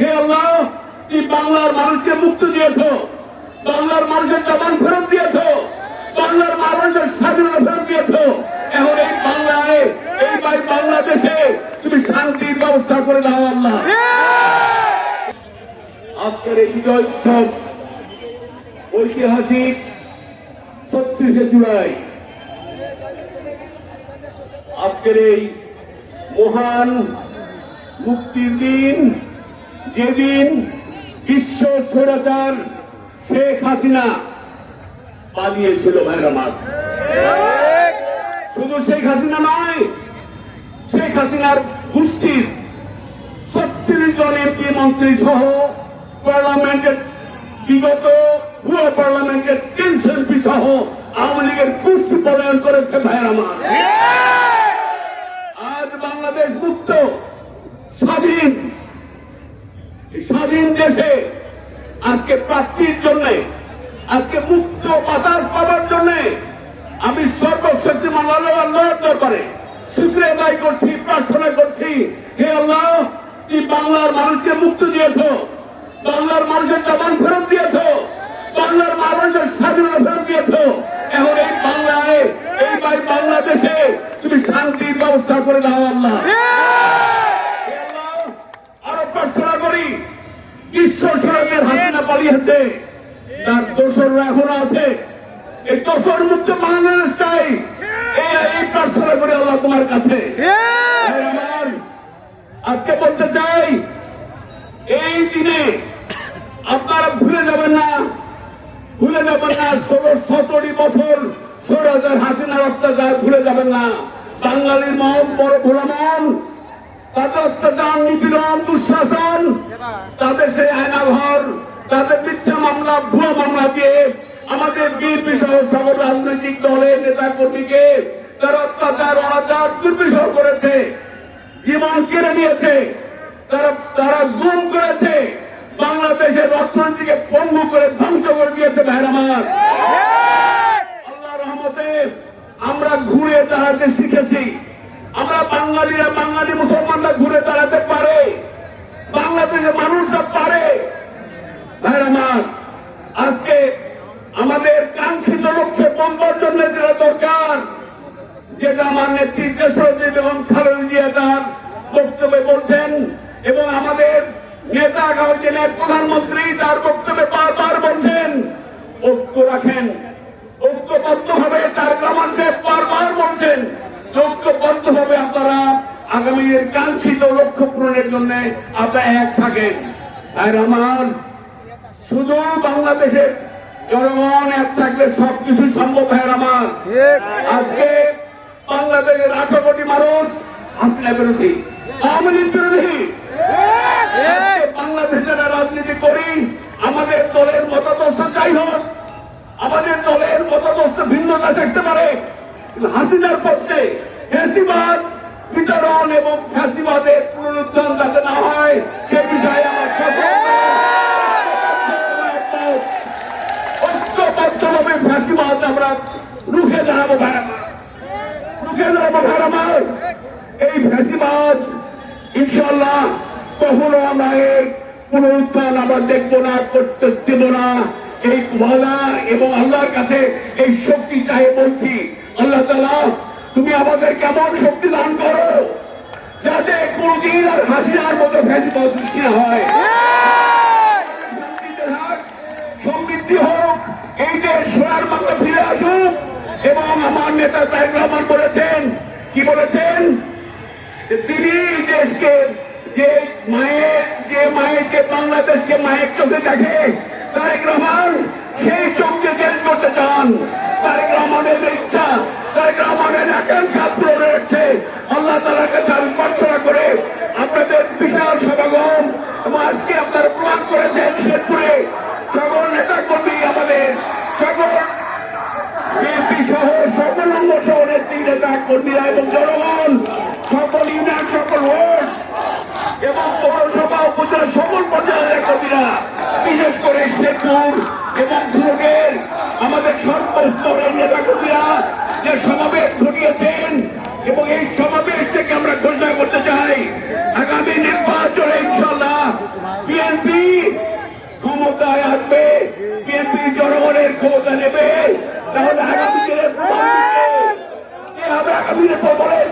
হে আল্লাহ, তুমি বাংলার মানুষকে মুক্তি দিয়েছ। বাংলার মানুষের জবান ফেরত দিয়েছ। বাংলার মানুষের স্বাধীনতা ফেরত দিয়েছ। এখন এই বাংলায়, এই ভাই বাংলাদেশে তুমি শান্তির ব্যবস্থা করে দাও আল্লাহ। আজকের এই বিজয় উৎসব ঐতিহাসিক ছত্রিশে জুলাই। আজকের এই মহান মুক্তির দিন যেদিন বিশ্ব স্বৈরাচার শেখ হাসিনা পালিয়েছিল ভাইরামার শুধু শেখ হাসিনা নয় শেখ হাসিনার গোষ্ঠীর ছত্রিশ জন এমপি মন্ত্রী সহ পার্লামেন্টের বিগত পুরো পার্লামেন্টের তিনশো এমপি সহ আওয়ামী লীগের গোষ্ঠী পলায়ন করেছে ভাইরামার আজ বাংলাদেশ মুক্ত স্বাধীন স্বাধীন দেশে আজকে প্রাপ্তির জন্য, আজকে মুক্ত বাতাস পাবার জন্য আমি সর্বশক্তিমান আল্লাহ আল্লাহর দরবারে শুক্রিয়া আদায় করছি, প্রার্থনা করছি, হে আল্লাহ, তুমি বাংলার মানুষকে মুক্তি দিয়েছ, বাংলার মানুষের জবান ফেরত দিয়েছ, বাংলার মানুষের স্বাধীনতা ফেরত দিয়েছ। এখন এই বাংলায় এই বাংলাদেশে তুমি শান্তির ব্যবস্থা করে দাও আল্লাহ হে আল্লাহ, আরও প্রার্থনা করি বিশ্ব সড়কের হাসিনা পালিয়েছে তার দোসররা এখনও আছে। এই দোসর মুক্ত বাংলাদেশ চাই। এই প্রার্থনা করি আল্লাহ তোমার কাছে। আজকে বলতে চাই এই দিনে আপনারা ভুলে যাবেন না ভুলে যাবেন না ষোলো সতেরো বছর ষোলো হাজার হাসিনার অত্যাচার ভুলে যাবেন না। বাঙালির মন বড় ভোলা মন তাদের অত্যাচার নিপীড়ন দুঃশাসন তাদের সেই আয়নাঘর তাদের মিথ্যা মামলা ভুয়া মামলা দিয়ে আমাদের বিএনপি সহ সকল রাজনৈতিক দলের নেতা কর্মীকে তারা অত্যাচার অনাচার দুর্বিষহ করেছে জীবন কেড়ে নিয়েছে তারা তারা গুম করেছে বাংলাদেশের অর্থনীতিকে পঙ্গু করে ধ্বংস করে দিয়েছে ভাইরামার আল্লাহ রহমতে আমরা ঘুরে দাঁড়াতে শিখেছি। বাঙালিরা বাঙালি মুসলমানরা ঘুরে দাঁড়াতে পারে। বাংলাদেশের মানুষরা পারে। ভাইরামার আজকে আমাদের কাঙ্ক্ষিত লক্ষ্যে পৌঁছার জন্য যেটা দরকার, যেটা আমার নেতৃত্বে সচিব এবং খালেদা জিয়া তার বক্তব্যে বলছেন এবং আমাদের নেতা আগামী দিনের প্রধানমন্ত্রী তার বক্তব্যে বারবার বলছেন, ঐক্য রাখেন। ঐক্যবদ্ধ ভাবে তার সাহেব বারবার বলছেন ঐক্যবদ্ধ ভাবে আপনারা আগামী কাঙ্ক্ষিত লক্ষ্য পূরণের জন্য আপনারা এক থাকেন। আর আমার শুধু বাংলাদেশের জনগণ এক থাকলে সবকিছু সম্ভব হয় আমার আজকে বাংলাদেশের আঠারো কোটি মানুষ হাসিনা বিরোধী আওয়ামী লীগ বিরোধী। আজকে যারা রাজনীতি করি আমাদের দলের মতাদর্শ যাই হোক আমাদের দলের মতাদর্শ ভিন্নতা দেখতে পারে। হাসিনার পক্ষে ফ্যাসিবাদ বিতরণ এবং ফ্যাসিবাদের পুনরুত্থান যাতে না হয়, সে বিষয়ে আমার ইনশাল্লাহ আমরা আমরা। দেখব না, করতে না। এই এবং আল্লাহর কাছে এই শক্তি চাই বলছি। আল্লাহ তালা তুমি আমাদের কেমন শক্তি দান করো যাতে কোনদিন আর হাসিনার মতো ফ্যাসিবাদ সৃষ্টি হয়। সমৃদ্ধি হোক, এই দেশ সোনার ফিরে আসুক, এবং আমার নেতা তারেক রহমান বলেছেন, কি বলেছেন? যে তিনি দেশকে, যে মায়ের যে মায়েরকে বাংলাদেশকে মায়ের চোখে দেখে তারেক রহমান সেই চোখকে চেঞ্জ করতে চান। তারেক রহমানের ইচ্ছা আকাঙ্ক্ষা পূরণ হচ্ছে আল্লাহ তালার কাছে আমি প্রার্থনা করে আপনাদের বিশাল সমাগম আজকে আপনারা প্রমাণ করেছেন শেরপুরে সকল নেতা কর্মী আমাদের, সকল বিএনপি সহ সকল অঙ্গ শহরের তিন নেতা কর্মীরা এবং জনগণ, সকল ইউনিয়ন, সকল ওয়ার্ড এবং পৌরসভা, উপজেলা, সকল পর্যায়ের কর্মীরা বিশেষ করে শেরপুর ক্ষমতা নেবে। তাহলে আগামীকালের প্রধানমন্ত্রী কে হবে আগামী বলেন